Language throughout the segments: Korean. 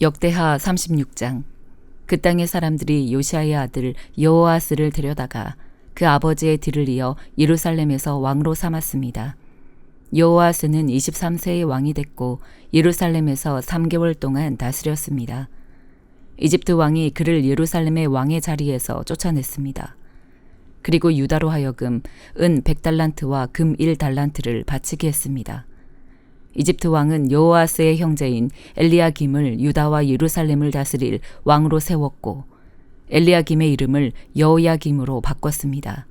역대하 36장 그 땅의 사람들이 요시아의 아들 여호아스를 데려다가 그 아버지의 뒤를 이어 예루살렘에서 왕으로 삼았습니다. 여호아스는 23세의 왕이 됐고 예루살렘에서 3개월 동안 다스렸습니다. 이집트 왕이 그를 예루살렘의 왕의 자리에서 쫓아냈습니다. 그리고 유다로 하여금 은 100달란트와 금 1달란트를 바치게 했습니다. 이집트 왕은 여호아스의 형제인 엘리야김을 유다와 예루살렘을 다스릴 왕으로 세웠고 엘리야김의 이름을 여호야김으로 바꿨습니다.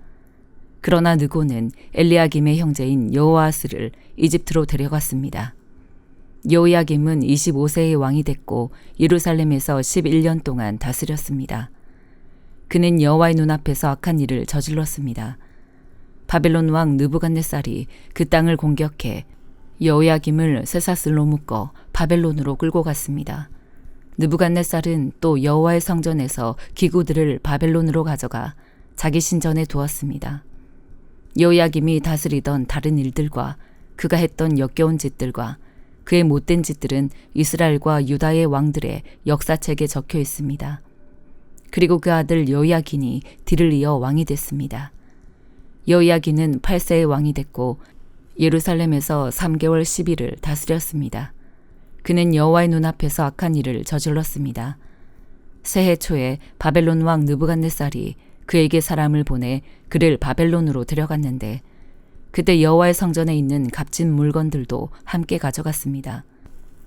그러나 느고는 엘리야김의 형제인 여호아스를 이집트로 데려갔습니다. 여호야김은 25세의 왕이 됐고 예루살렘에서 11년 동안 다스렸습니다. 그는 여호와의 눈앞에서 악한 일을 저질렀습니다. 바벨론 왕 느부갓네살이 그 땅을 공격해 여호야김을 쇠사슬로 묶어 바벨론으로 끌고 갔습니다. 느부갓네살은 또 여호와의 성전에서 기구들을 바벨론으로 가져가 자기 신전에 두었습니다. 여호야김이 다스리던 다른 일들과 그가 했던 역겨운 짓들과 그의 못된 짓들은 이스라엘과 유다의 왕들의 역사책에 적혀 있습니다. 그리고 그 아들 여호야긴이 뒤를 이어 왕이 됐습니다. 여호야긴은 8세의 왕이 됐고 예루살렘에서 3개월 10일을 다스렸습니다. 그는 여호와의 눈앞에서 악한 일을 저질렀습니다. 새해 초에 바벨론 왕 느부갓네살이 그에게 사람을 보내 그를 바벨론으로 데려갔는데 그때 여호와의 성전에 있는 값진 물건들도 함께 가져갔습니다.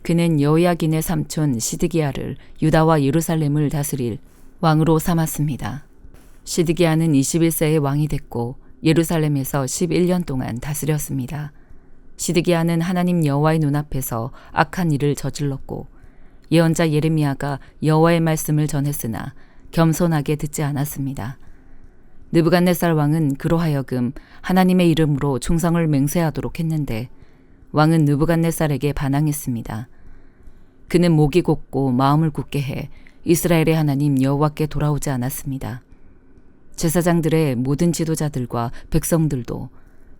그는 여호야긴의 삼촌 시드기야를 유다와 예루살렘을 다스릴 왕으로 삼았습니다. 시드기야는 21세의 왕이 됐고 예루살렘에서 11년 동안 다스렸습니다. 시드기야는 하나님 여호와의 눈앞에서 악한 일을 저질렀고 예언자 예레미야가 여호와의 말씀을 전했으나 겸손하게 듣지 않았습니다. 느부갓네살 왕은 그로 하여금 하나님의 이름으로 충성을 맹세하도록 했는데 왕은 느부갓네살에게 반항했습니다. 그는 목이 곧고 마음을 굳게 해 이스라엘의 하나님 여호와께 돌아오지 않았습니다. 제사장들의 모든 지도자들과 백성들도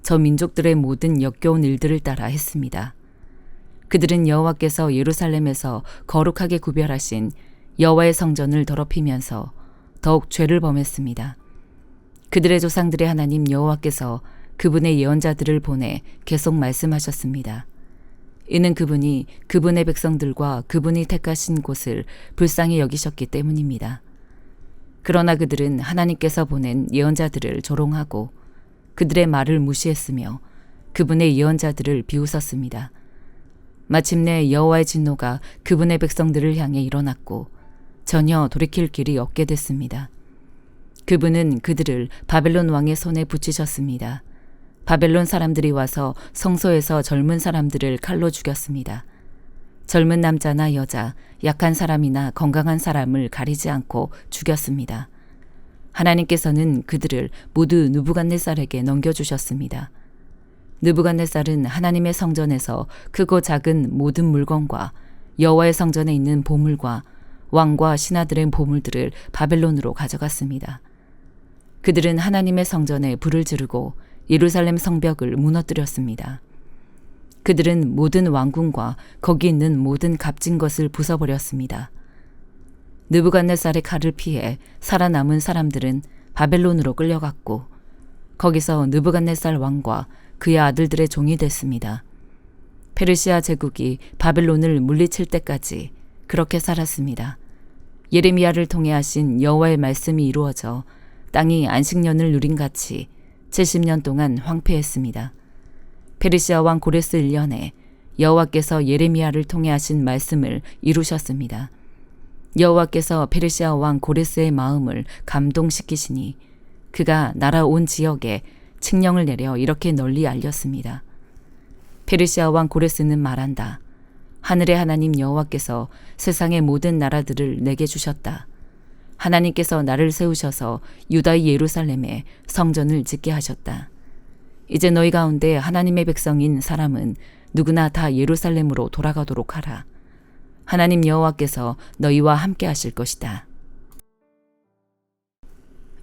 저 민족들의 모든 역겨운 일들을 따라 했습니다. 그들은 여호와께서 예루살렘에서 거룩하게 구별하신 여호와의 성전을 더럽히면서 더욱 죄를 범했습니다. 그들의 조상들의 하나님 여호와께서 그분의 예언자들을 보내 계속 말씀하셨습니다. 이는 그분이 그분의 백성들과 그분이 택하신 곳을 불쌍히 여기셨기 때문입니다. 그러나 그들은 하나님께서 보낸 예언자들을 조롱하고 그들의 말을 무시했으며 그분의 예언자들을 비웃었습니다. 마침내 여호와의 진노가 그분의 백성들을 향해 일어났고 전혀 돌이킬 길이 없게 됐습니다. 그분은 그들을 바벨론 왕의 손에 붙이셨습니다. 바벨론 사람들이 와서 성소에서 젊은 사람들을 칼로 죽였습니다. 젊은 남자나 여자, 약한 사람이나 건강한 사람을 가리지 않고 죽였습니다. 하나님께서는 그들을 모두 느부갓네살에게 넘겨주셨습니다. 느부갓네살은 하나님의 성전에서 크고 작은 모든 물건과 여호와의 성전에 있는 보물과 왕과 신하들의 보물들을 바벨론으로 가져갔습니다. 그들은 하나님의 성전에 불을 지르고 예루살렘 성벽을 무너뜨렸습니다. 그들은 모든 왕궁과 거기 있는 모든 값진 것을 부숴버렸습니다. 느부갓네살의 칼을 피해 살아남은 사람들은 바벨론으로 끌려갔고 거기서 느부갓네살 왕과 그의 아들들의 종이 됐습니다. 페르시아 제국이 바벨론을 물리칠 때까지 그렇게 살았습니다. 예레미야를 통해 하신 여호와의 말씀이 이루어져 땅이 안식년을 누린 같이 70년 동안 황폐했습니다. 페르시아 왕 고레스 1년에 여호와께서 예레미야를 통해 하신 말씀을 이루셨습니다. 여호와께서 페르시아 왕 고레스의 마음을 감동시키시니 그가 나라 온 지역에 칙령을 내려 이렇게 널리 알렸습니다. 페르시아 왕 고레스는 말한다. 하늘의 하나님 여호와께서 세상의 모든 나라들을 내게 주셨다. 하나님께서 나를 세우셔서 유다의 예루살렘에 성전을 짓게 하셨다. 이제 너희 가운데 하나님의 백성인 사람은 누구나 다 예루살렘으로 돌아가도록 하라. 하나님 여호와께서 너희와 함께 하실 것이다.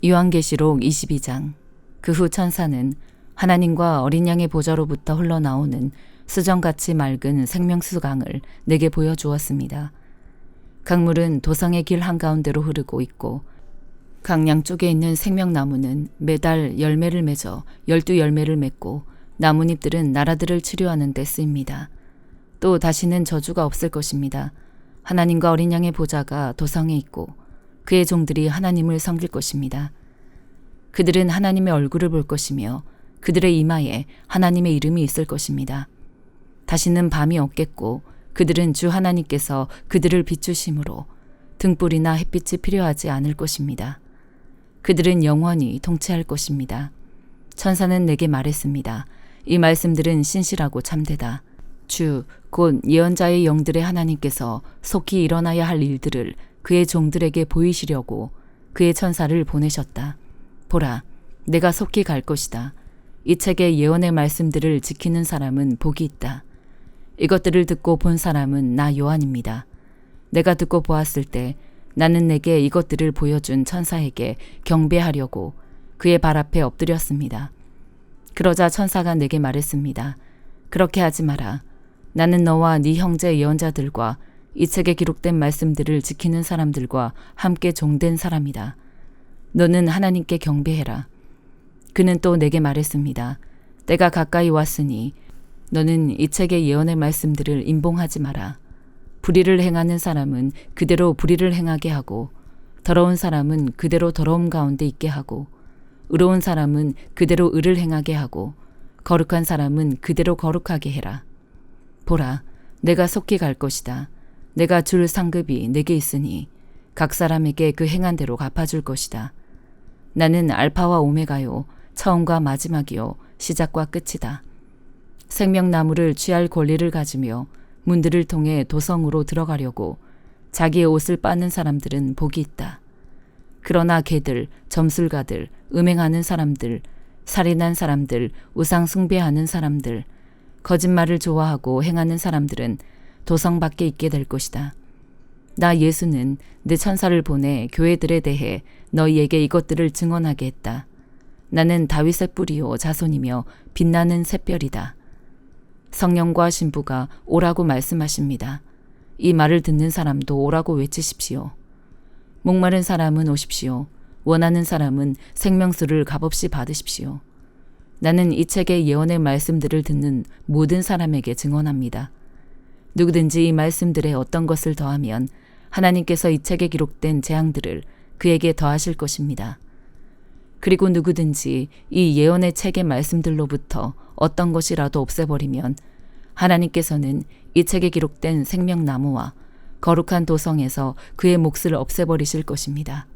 요한계시록 22장 그 후 천사는 하나님과 어린 양의 보좌로부터 흘러나오는 수정같이 맑은 생명수강을 내게 보여주었습니다. 강물은 도성의 길 한가운데로 흐르고 있고 강양 쪽에 있는 생명나무는 매달 열매를 맺어 열두 열매를 맺고 나뭇잎들은 나라들을 치료하는 데 쓰입니다. 또 다시는 저주가 없을 것입니다. 하나님과 어린 양의 보좌가 도성에 있고 그의 종들이 하나님을 섬길 것입니다. 그들은 하나님의 얼굴을 볼 것이며 그들의 이마에 하나님의 이름이 있을 것입니다. 다시는 밤이 없겠고 그들은 주 하나님께서 그들을 비추심으로 등불이나 햇빛이 필요하지 않을 것입니다. 그들은 영원히 통치할 것입니다. 천사는 내게 말했습니다. 이 말씀들은 신실하고 참되다. 주, 곧 예언자의 영들의 하나님께서 속히 일어나야 할 일들을 그의 종들에게 보이시려고 그의 천사를 보내셨다. 보라, 내가 속히 갈 것이다. 이 책의 예언의 말씀들을 지키는 사람은 복이 있다. 이것들을 듣고 본 사람은 나 요한입니다. 내가 듣고 보았을 때 나는 내게 이것들을 보여준 천사에게 경배하려고 그의 발 앞에 엎드렸습니다. 그러자 천사가 내게 말했습니다. 그렇게 하지 마라. 나는 너와 네 형제 예언자들과 이 책에 기록된 말씀들을 지키는 사람들과 함께 종된 사람이다. 너는 하나님께 경배해라. 그는 또 내게 말했습니다. 때가 가까이 왔으니 너는 이 책의 예언의 말씀들을 임봉하지 마라. 불의를 행하는 사람은 그대로 불의를 행하게 하고 더러운 사람은 그대로 더러움 가운데 있게 하고 의로운 사람은 그대로 의를 행하게 하고 거룩한 사람은 그대로 거룩하게 해라. 보라, 내가 속히 갈 것이다. 내가 줄 상급이 내게 있으니 각 사람에게 그 행한 대로 갚아줄 것이다. 나는 알파와 오메가요, 처음과 마지막이요, 시작과 끝이다. 생명나무를 취할 권리를 가지며 문들을 통해 도성으로 들어가려고 자기의 옷을 빠는 사람들은 복이 있다. 그러나 개들, 점술가들, 음행하는 사람들, 살인한 사람들, 우상 숭배하는 사람들, 거짓말을 좋아하고 행하는 사람들은 도성 밖에 있게 될 것이다. 나 예수는 내 천사를 보내 교회들에 대해 너희에게 이것들을 증언하게 했다. 나는 다윗의 뿌리요 자손이며 빛나는 샛별이다. 성령과 신부가 오라고 말씀하십니다. 이 말을 듣는 사람도 오라고 외치십시오. 목마른 사람은 오십시오. 원하는 사람은 생명수를 값없이 받으십시오. 나는 이 책의 예언의 말씀들을 듣는 모든 사람에게 증언합니다. 누구든지 이 말씀들에 어떤 것을 더하면 하나님께서 이 책에 기록된 재앙들을 그에게 더하실 것입니다. 그리고 누구든지 이 예언의 책의 말씀들로부터 어떤 것이라도 없애버리면 하나님께서는 이 책에 기록된 생명나무와 거룩한 도성에서 그의 몫을 없애버리실 것입니다.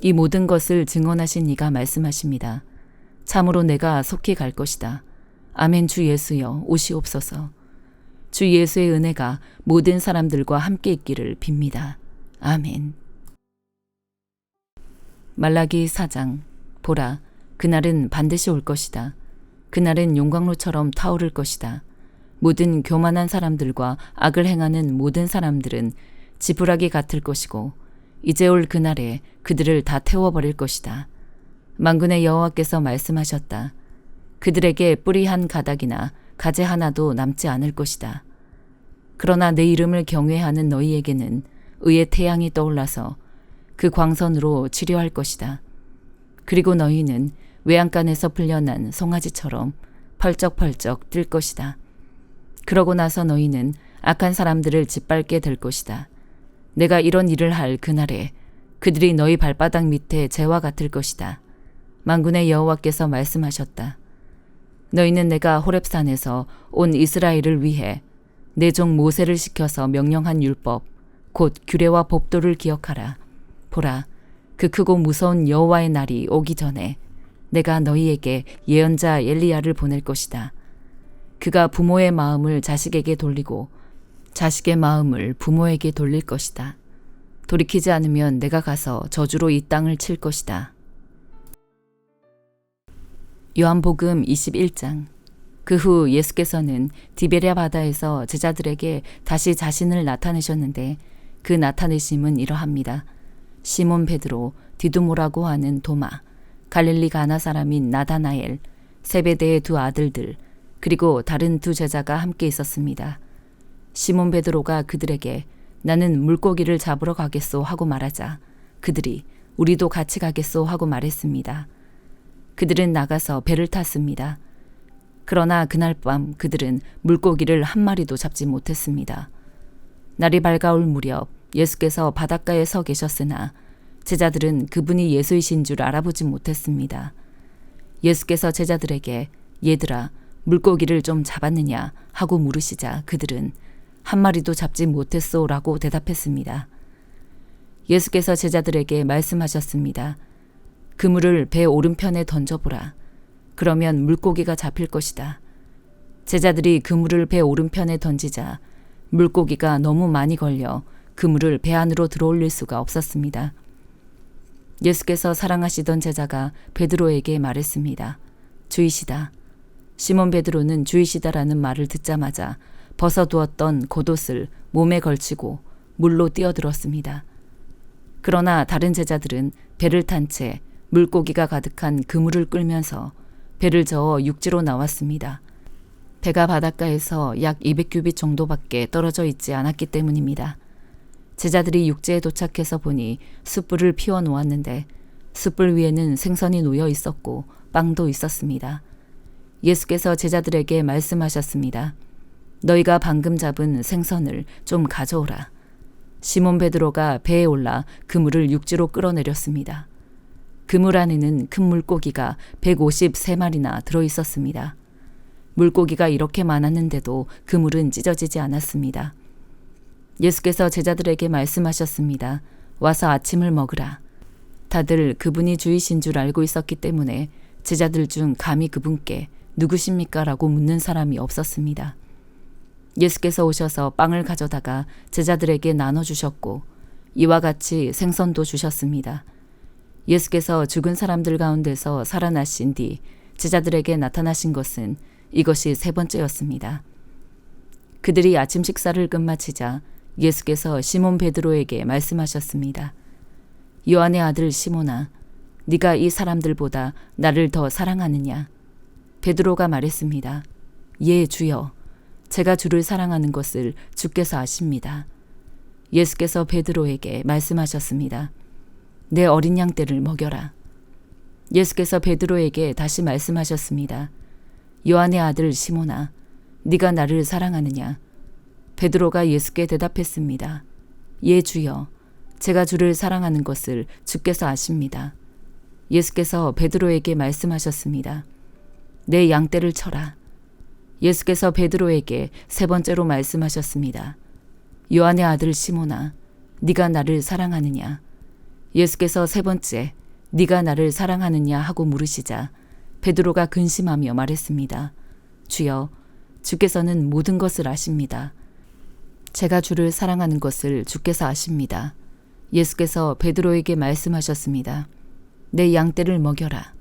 이 모든 것을 증언하신 이가 말씀하십니다. 참으로 내가 속히 갈 것이다. 아멘 주 예수여 오시옵소서. 주 예수의 은혜가 모든 사람들과 함께 있기를 빕니다. 아멘. 말라기 4장 보라 그날은 반드시 올 것이다. 그날은 용광로처럼 타오를 것이다. 모든 교만한 사람들과 악을 행하는 모든 사람들은 지푸라기 같을 것이고 이제 올 그날에 그들을 다 태워버릴 것이다. 만군의 여호와께서 말씀하셨다. 그들에게 뿌리 한 가닥이나 가재 하나도 남지 않을 것이다. 그러나 내 이름을 경외하는 너희에게는 의의 태양이 떠올라서 그 광선으로 치료할 것이다. 그리고 너희는 외양간에서 풀려난 송아지처럼 펄쩍펄쩍 뛸 것이다. 그러고 나서 너희는 악한 사람들을 짓밟게 될 것이다. 내가 이런 일을 할 그날에 그들이 너희 발바닥 밑에 재와 같을 것이다. 만군의 여호와께서 말씀하셨다. 너희는 내가 호렙산에서 온 이스라엘을 위해 내 종 모세를 시켜서 명령한 율법 곧 규례와 법도를 기억하라. 보라 그 크고 무서운 여호와의 날이 오기 전에 내가 너희에게 예언자 엘리야를 보낼 것이다. 그가 부모의 마음을 자식에게 돌리고 자식의 마음을 부모에게 돌릴 것이다. 돌이키지 않으면 내가 가서 저주로 이 땅을 칠 것이다. 요한복음 21장 그 후 예수께서는 디베랴 바다에서 제자들에게 다시 자신을 나타내셨는데 그 나타내심은 이러합니다. 시몬 베드로, 디두모라고 하는 도마, 갈릴리 가나 사람인 나다나엘, 세베대의 두 아들들, 그리고 다른 두 제자가 함께 있었습니다. 시몬 베드로가 그들에게 나는 물고기를 잡으러 가겠소 하고 말하자 그들이 우리도 같이 가겠소 하고 말했습니다. 그들은 나가서 배를 탔습니다. 그러나 그날 밤 그들은 물고기를 한 마리도 잡지 못했습니다. 날이 밝아올 무렵 예수께서 바닷가에 서 계셨으나 제자들은 그분이 예수이신 줄 알아보지 못했습니다. 예수께서 제자들에게 얘들아 물고기를 좀 잡았느냐 하고 물으시자 그들은 한 마리도 잡지 못했소라고 대답했습니다. 예수께서 제자들에게 말씀하셨습니다. 그물을 배 오른편에 던져보라. 그러면 물고기가 잡힐 것이다. 제자들이 그물을 배 오른편에 던지자 물고기가 너무 많이 걸려 그물을 배 안으로 들어올릴 수가 없었습니다. 예수께서 사랑하시던 제자가 베드로에게 말했습니다. 주이시다. 시몬 베드로는 주이시다라는 말을 듣자마자 벗어두었던 겉옷을 몸에 걸치고 물로 뛰어들었습니다. 그러나 다른 제자들은 배를 탄 채 물고기가 가득한 그물을 끌면서 배를 저어 육지로 나왔습니다. 배가 바닷가에서 약 200규빗 정도밖에 떨어져 있지 않았기 때문입니다. 제자들이 육지에 도착해서 보니 숯불을 피워 놓았는데 숯불 위에는 생선이 놓여 있었고 빵도 있었습니다. 예수께서 제자들에게 말씀하셨습니다. 너희가 방금 잡은 생선을 좀 가져오라. 시몬 베드로가 배에 올라 그물을 육지로 끌어내렸습니다. 그물 안에는 큰 물고기가 153마리나 들어 있었습니다. 물고기가 이렇게 많았는데도 그물은 찢어지지 않았습니다. 예수께서 제자들에게 말씀하셨습니다. 와서 아침을 먹으라. 다들 그분이 주이신 줄 알고 있었기 때문에 제자들 중 감히 그분께 누구십니까? 라고 묻는 사람이 없었습니다. 예수께서 오셔서 빵을 가져다가 제자들에게 나눠주셨고 이와 같이 생선도 주셨습니다. 예수께서 죽은 사람들 가운데서 살아나신 뒤 제자들에게 나타나신 것은 이것이 세 번째였습니다. 그들이 아침 식사를 끝마치자 예수께서 시몬 베드로에게 말씀하셨습니다. 요한의 아들 시몬아, 네가 이 사람들보다 나를 더 사랑하느냐? 베드로가 말했습니다. 예, 주여. 제가 주를 사랑하는 것을 주께서 아십니다. 예수께서 베드로에게 말씀하셨습니다. 내 어린 양 떼를 먹여라. 예수께서 베드로에게 다시 말씀하셨습니다. 요한의 아들 시몬아, 네가 나를 사랑하느냐? 베드로가 예수께 대답했습니다. 예, 주여. 제가 주를 사랑하는 것을 주께서 아십니다. 예수께서 베드로에게 말씀하셨습니다. 내 양떼를 쳐라. 예수께서 베드로에게 세 번째로 말씀하셨습니다. 요한의 아들 시몬아, 네가 나를 사랑하느냐? 예수께서 세 번째, 네가 나를 사랑하느냐 하고 물으시자 베드로가 근심하며 말했습니다. 주여, 주께서는 모든 것을 아십니다. 제가 주를 사랑하는 것을 주께서 아십니다. 예수께서 베드로에게 말씀하셨습니다. 내 양떼를 먹여라.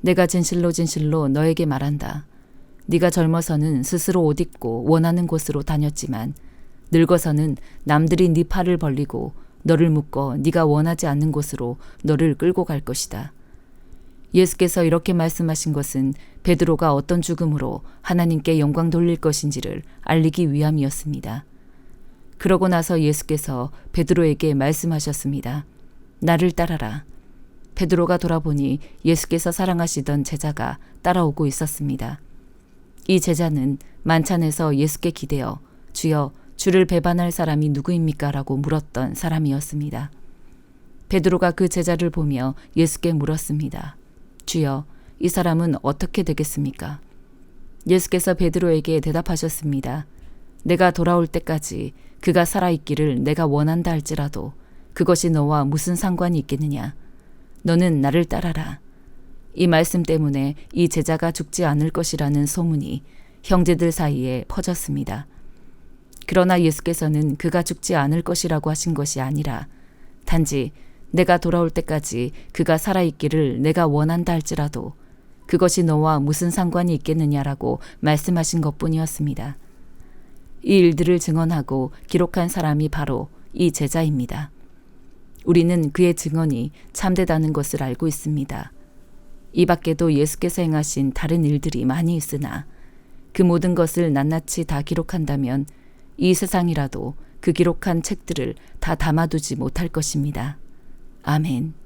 내가 진실로 진실로 너에게 말한다. 네가 젊어서는 스스로 옷 입고 원하는 곳으로 다녔지만 늙어서는 남들이 네 팔을 벌리고 너를 묶어 네가 원하지 않는 곳으로 너를 끌고 갈 것이다. 예수께서 이렇게 말씀하신 것은 베드로가 어떤 죽음으로 하나님께 영광 돌릴 것인지를 알리기 위함이었습니다. 그러고 나서 예수께서 베드로에게 말씀하셨습니다. 나를 따라라. 베드로가 돌아보니 예수께서 사랑하시던 제자가 따라오고 있었습니다. 이 제자는 만찬에서 예수께 기대어 주여 주를 배반할 사람이 누구입니까? 라고 물었던 사람이었습니다. 베드로가 그 제자를 보며 예수께 물었습니다. 주여, 이 사람은 어떻게 되겠습니까? 예수께서 베드로에게 대답하셨습니다. 내가 돌아올 때까지 그가 살아있기를 내가 원한다 할지라도 그것이 너와 무슨 상관이 있겠느냐? 너는 나를 따라라. 이 말씀 때문에 이 제자가 죽지 않을 것이라는 소문이 형제들 사이에 퍼졌습니다. 그러나 예수께서는 그가 죽지 않을 것이라고 하신 것이 아니라 단지 내가 돌아올 때까지 그가 살아있기를 내가 원한다 할지라도 그것이 너와 무슨 상관이 있겠느냐라고 말씀하신 것 뿐이었습니다. 이 일들을 증언하고 기록한 사람이 바로 이 제자입니다. 우리는 그의 증언이 참되다는 것을 알고 있습니다. 이 밖에도 예수께서 행하신 다른 일들이 많이 있으나 그 모든 것을 낱낱이 다 기록한다면 이 세상이라도 그 기록한 책들을 다 담아두지 못할 것입니다. 아멘.